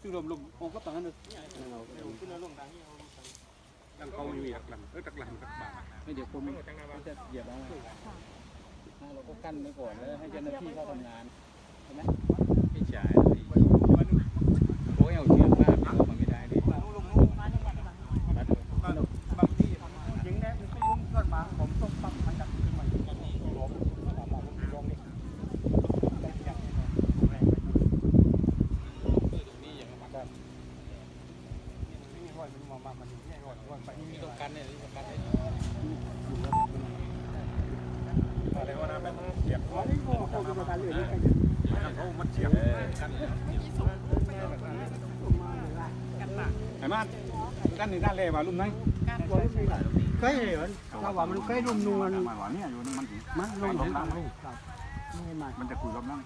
ซึ่งรวมลงองค์ก็ต่างกันเลยตั้งเขาไม่มีหลักหลังเออหลักหลังหลักบาทไม่เดี๋ยวคนมันจะเหยียบเอาเราก็กั้นไว้ก่อนแล้วให้เจ้าหน้าที่เขาทำงานใช่ไหมไม่ใช่โอ้ยเอาเชือกมากเอามาไม่ได้เลย บางทียิงได้มันก็ลุ่มขึ้นมาผมต้องปั๊มมันจะขึ้นมาอยู่ตรงนี้ลงลงนี่นี่ร้อยมันมามันนี่ร้อยร้อยไปนี่ ต้องกันเนี่ยต้องกันเนี่ย อะไรวะนะเป็นเสียบเขา เขาจะมาการเรื่อยๆเขามันเสียบกันไอ้มากันนี่ด้านเลว่าลุ่มไหนเคยเห็นถ้าว่ามันเคยรุมนวลมาหวาเนี่ยอยู่มันมันลงเห็นครับนี่มามันจะคุยรอบนั่ง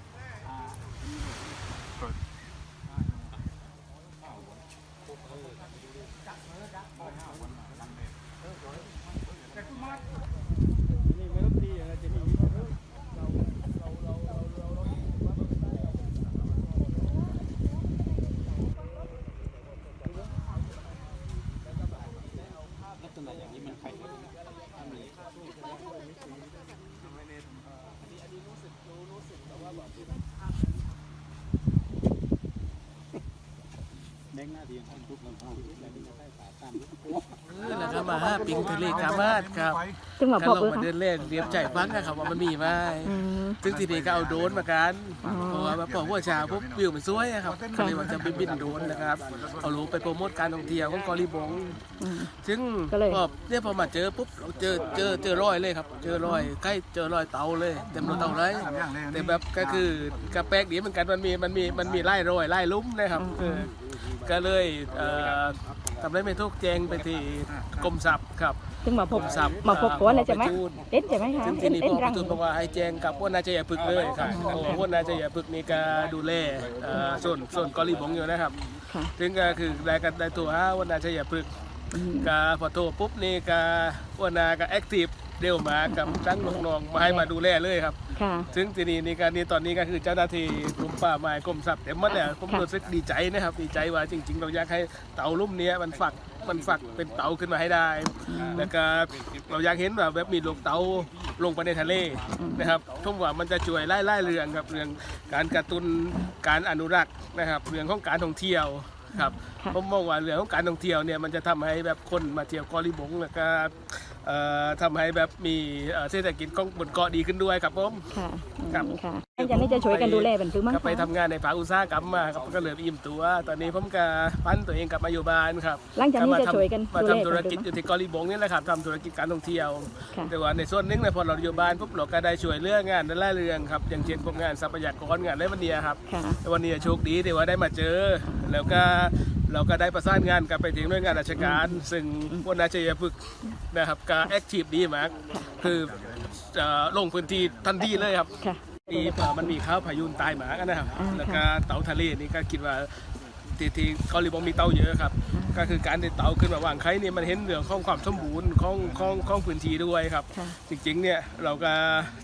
นี่ไม่รู้ดีอะไรจะนี่ ลักษณะอย่างนี้มันใครถ้ามี เด้งหน้าดีของทุกลำพังแล้วนี่ก็ได้สาตามนี่แหละครับมาห้าปิงทะเลกามาดครับซึ่งมาการพบลงเออมาค่ะเดินเล่นเรียบใจฟังนะครับว่ามันมีไหมอืม ซึ่งทีนี้ก็เอาโดรนมากันอ๋อ เพราะว่ามาปอกหัวชาปุ๊บวิวมันสวยอะครับก็เลยว่าจะไปบินโดรนนะครับ เอาลงไปโปรโมทการท่องเที่ยวของเกาหลีบง อืม ซึ่งก็เลย พอเนี่ยพอมาเจอปุ๊บเราเจอเจอเจอรอยเลยครับ เจอรอยใกล้เจอรอยเตาเลยเต็มรถเตาเลยแต่แบบก็คือกระแปลกดีเหมือนกันมันมีมันมีมันมีไล่รอยไล่ลุ้มนะครับเออ ก็เลยเอ่อทำได้ไม่ทุกแจงไปที่กรมทรัพย์ครับซึ่งมาพบทรัพย์มาพบก่อนเลยใช่ไหมปจูนเต้นใช่ไหมคะซึ่งทีเต้นนี้เต้นพ่อรัปงระตูบอกว่าให้แจ้งกับพวกนาจยาพึกษ์เลยครับเพราะว่าพวกนาจยาพึกษ์นี่ก็ดูแลเอ่อส่วนส่วนเกาหลีบงอยู่นะครับ ค่ะซึ่งก็คือรายกันได้ตัวฮะวันนาจยาพึกษ์ อืมก็พอโทรปุ๊บนี่ก็วันนาก็แอคทีฟ เร็วมากับตั้งน้องๆมาให้มาดูแลเลยครับ ค่ะ ซึ่งทีนี้นี่การนี้ตอนนี้ก็คือเจ้าหน้าที่กรมป่าไม้กรมทรัพย์เต็มหมดเนี่ยผมค่ะรู้สึกดีใจนะครับดีใจว่าจริง ๆ เราอยากให้เต่าลุ่มเนี้ยมันฝักมันฝักเป็นเต่าขึ้นมาให้ได้ แล้วก็เราอยากเห็นว่าแบบมีลูกเต่าลงไปในทะเลนะครับผมว่ามันจะช่วยไล่ไล่เรื่องครับเรื่องการกระตุ้นการอนุรักษ์นะครับเรื่องของการท่องเที่ยวครับค่ะผมมองว่าเรื่องของการท่องเที่ยวเนี่ยมันจะทำให้แบบคนมาเที่ยวเกาะลิบงแล้วก็เอ่อทำให้แบบมีเอ่อเศรษฐกิจของบนเกาะดีขึ้นด้วยครับผม ค่ะอืมครับค่ะอาจารย์นี่จะช่วยกันดูแลเป็นคือมั้งก็ไปคะทำงานในภาคอุตสาหกรรมมาครับก็เลยอิ่มตัว ตอนนี้ผมก็พันตัวเองกลับมาอยู่บ้านครับหลังจากนี้จะช่วยกันมาดูแลทำธุรเป็นกิจคือมั้งอยู่ที่เกาหลีบงนี่แหละครับทำธุรกิจการท่องเที่ยวค่ะแต่ว่าในส่วนหนึงเนี่ยพอเราอยู่บ้านปุ๊บเราก็ได้ช่วยเรื่องงานนั่นแหละเรื่องครับอย่างเช่นพวกงานทรัพยากรงานอะไรวันเนี้ยครับค่ะวันนี้โชคดีที่ว่าได้มาเจอ แล้วก็ เราก็ได้ประสานงานกับไปถึงหน่วยงานราชการ ซึ่งวันนาชัยพฤกษ์นะครับก็แอคทีฟดีมาก คือเอ่อลงพื้นที่ทันทีเลยครับค่ะมีเอ่อมันมีข้าวพายุนตายหมากันนะครับอ่าแล้วก็เต่าทะเลนี่ก็คิดว่า ที่ที่เกาหลีบอกมีเต่าเยอะครับ ก็คือการที่เต่าขึ้นมาวางไข่นี่มันเห็นเรื่องของความสมบูรณ์ของของของพื้นที่ด้วยครับ ค่ะ จริงๆเนี่ยเราก็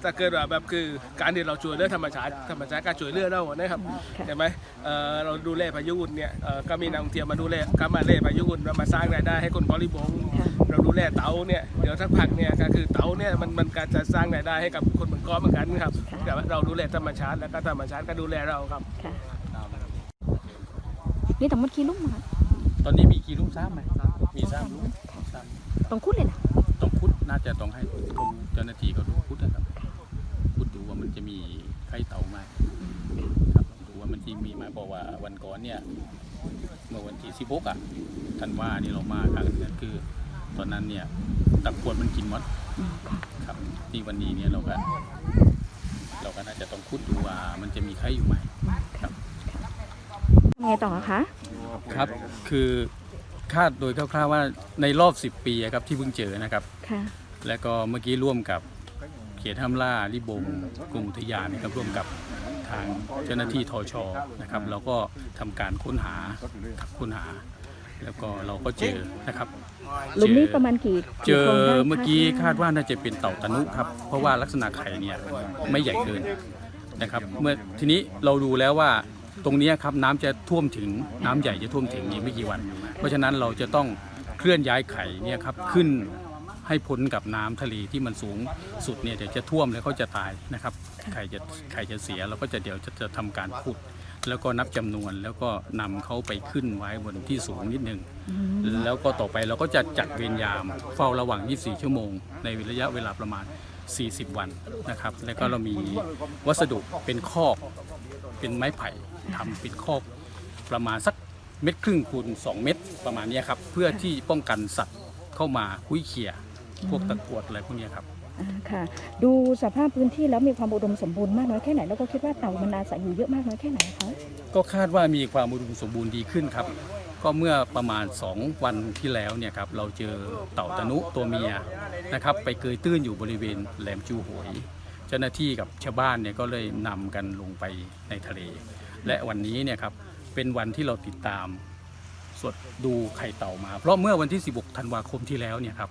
ถ้าเกิดว่าแบบคือการที่เราช่วยเรื่องธรรมชาติธรรมชาติก็ช่วยเรื่องเรานะครับค่ะใช่ไหมเอ่อเราดูแลพายุเนี่ยเอ่อก็มีนักท่องเที่ยวมาดูแลก็มาเล่พายุเรามาสร้างรายได้ให้คนเกาหลีบง ค่ะ เราดูแลเต๋าเนี่ยเดี๋ยวสักพักเนี่ยก็คือเต๋าเนี่ยมันมันการจะสร้างรายได้ให้กับคนเมืองเกาะเหมือนกันครับ แต่ว่าเราดูแลธรรมชาติแล้วก็ธรรมชาติก็ดูแลเราครับ ค่ะ นี่ทั้งหมดกี่ลุ่มคะตอนนี้มีกี่ลูกซ้ำไหมมีซ้ำลูกซ้ต้องคุดเลยนะำต้องคุดน่าจะต้องให้ตรงเจ้าหน้าที่เขาดูคุดนะครับคุดดูว่ามันจะมีไข่เต่าไหมครับดูว่ามันที่มีไหมเพราะว่าวันก่อนเนี่ยเมื่อวันที่16อะธันวานี่เรามาครั้งนึงคือ ตอนนั้นเนี่ยตะกรวดมันกินหมดอืมค่ะครับที่วันนี้เนี่ยเราก็เราก็น่าจะต้องคุดดูว่ามันจะมีไข่อยู่ไหมครับทำ ไงต่อคะ ครับ คือคาดโดยคร่าวๆว่าในรอบ 10 ปีอะครับที่เพิ่งเจอนะครับ ค่ะ และก็เมื่อกี้ร่วมกับเขตห้ามล่าริบงกรมอุทยานนะครับร่วมกับทางเจ้าหน้าที่ทชนะครับ เราก็ทำการค้นหาครับค้นหา แล้วก็เราก็เจอนะครับ หลุมนี้ประมาณกี่เจอกี่คนได้ะเมื่อกี้คาดว่าน่าจะเป็นเต่าตะนุครับ เพราะว่าลักษณะไข่เนี่ยไม่ใหญ่เกินนะครับ เมื่อทีนี้เราดูแล้วว่า ตรงนี้ครับน้ำจะท่วมถึงน้ำใหญ่จะท่วมถึงอีกไม่กี่วัน เพราะฉะนั้นเราจะต้องเคลื่อนย้ายไข่เนี่ยครับขึ้นให้พ้นกับน้ำทะเลที่มันสูงสุดเนี่ยเดี๋ยวจะท่วมแล้วเขาจะตายนะครับไข่จะไข่จะเสียแล้วก็จะเดี๋ยวจะจะทำการขุด แล้วก็นับจำนวนแล้วก็นำเขาไปขึ้นไว้บนที่สูงนิดนึงแล้วก็ต่อไปเราก็จะจัดเวรยามเฝ้าระหว่าง 24 ชั่วโมง ในระยะเวลาประมาณ 40 วันนะครับ แล้วก็เรามีวัสดุเป็นคอกเป็นไม้ไผ่ ทำเป็นคอกประมาณสักเม็ดครึ่งคูณ2 เม็ดประมาณเนี้ยครับ เพื่อที่ป้องกันสัตว์เข้ามาคุ้ยเขี่ยพวกตะกรวดอะไรพวกเนี้ยครับอ่าค่ะ ดูสภาพพื้นที่แล้วมีความอุดมสมบูรณ์มากน้อยแค่ไหนแล้วก็คิดว่าเต่ามันอาศัยอยู่เยอะมากน้อยแค่ไหนคะก็คาดว่ามีความอุดมสมบูรณ์ดีขึ้นครับ ก็เมื่อประมาณ 2 วันที่แล้วเนี่ยครับเราเจอเต่าตะนุตัวเมียนะครับ ไปเกยตื้นอยู่บริเวณแหลมจูโหยเจ้าหน้าที่กับชาวบ้านเนี่ยก็เลยนำกันลงไปในทะเล และวันนี้เนี่ยครับเป็นวันที่เราติดตามสวดดูไข่เต่ามา เพราะเมื่อวันที่ 16 ธันวาคมที่แล้วเนี่ยครับ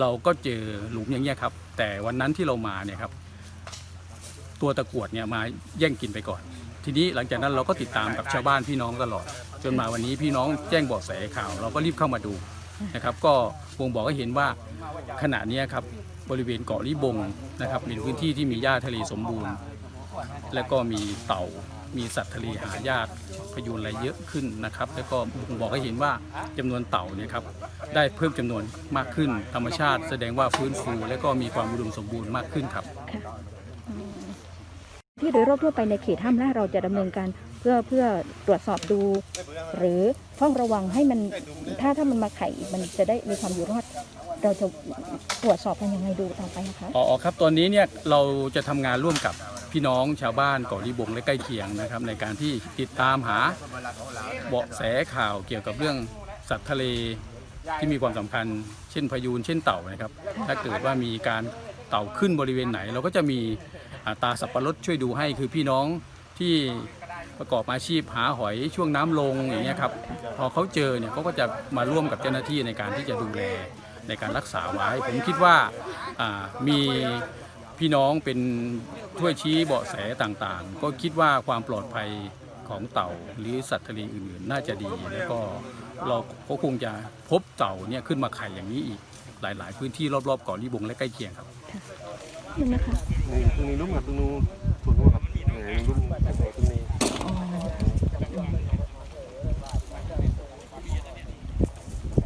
เราก็เจอหลุมอย่างเงี้ยครับ แต่วันนั้นที่เรามาเนี่ยครับ ตัวตะกรวดเนี่ยมาแย่งกินไปก่อน ทีนี้หลังจากนั้นเราก็ติดตามกับชาวบ้านพี่น้องตลอด จนมาวันนี้พี่น้องแจ้งเบาะแสข่าว เราก็รีบเข้ามาดูนะครับ ก็บ่งบอกให้เห็นว่าขณะนี้ครับบริเวณเกาะลิบงนะครับมีพื้นที่ที่มีหญ้าทะเลสมบูรณ์ และก็มีเต่า มีสัตว์ทะเลหายากพยูนอะไรเยอะขึ้นนะครับ แล้วก็บ่งบอกให้เห็นว่าจำนวนเต่าเนี่ยครับได้เพิ่มจำนวนมากขึ้น ธรรมชาติแสดงว่าฟื้นฟู และก็มีความอุดมสมบูรณ์มากขึ้นครับ ที่โดยรอบทั่วไปในเขตห้ามล่าเราจะดำเนินการเพื่อเพื่อตรวจสอบดู หรือเฝ้าระวังให้มันถ้าถ้ามันมาไข่มันจะได้มีความอยู่รอดเราจะตรวจสอบกันยังไงดูต่อไปนะคะอ๋อครับตอนนี้เนี่ยเราจะทำงานร่วมกับ พี่น้องชาวบ้านเกาะลิบงและใกล้เคียงนะครับ ในการที่ติดตามหาเบาะแสข่าวเกี่ยวกับเรื่องสัตว์ทะเลที่มีความสำคัญ เช่นพายูนเช่นเต่านะครับ ถ้าเกิดว่ามีการเต่าขึ้นบริเวณไหน เราก็จะมีาตาสับปะรดช่วยดูให้คือพี่น้องที่ประกอบอาชีพหาหอยช่วงน้ำลงอย่างเงี้ยครับพอเขาเจอเนี่ยเขาก็จะมาร่วมกับเจ้าหน้าที่ในการที่จะดูแลในการรักษาไว้ ผมคิดว่าอ่ามี พี่น้องเป็นถ้วยชี้เบาะแสต่างๆ ก็คิดว่าความปลอดภัยของเต่าหรือสัตว์ทะเลอื่นๆ น่าจะดีแล้วก็เราก็คงจะพบเต่าเนี่ยขึ้นมาไข่อย่างนี้อีกหลายๆ พื้นที่รอบๆเกาะลิบงและใกล้เคียงครับนี่นะคะนี่ตรงนี้ลุ่มกับตรงนู้นถูกไหมครับตรนี้รุ่มกับตรงนี้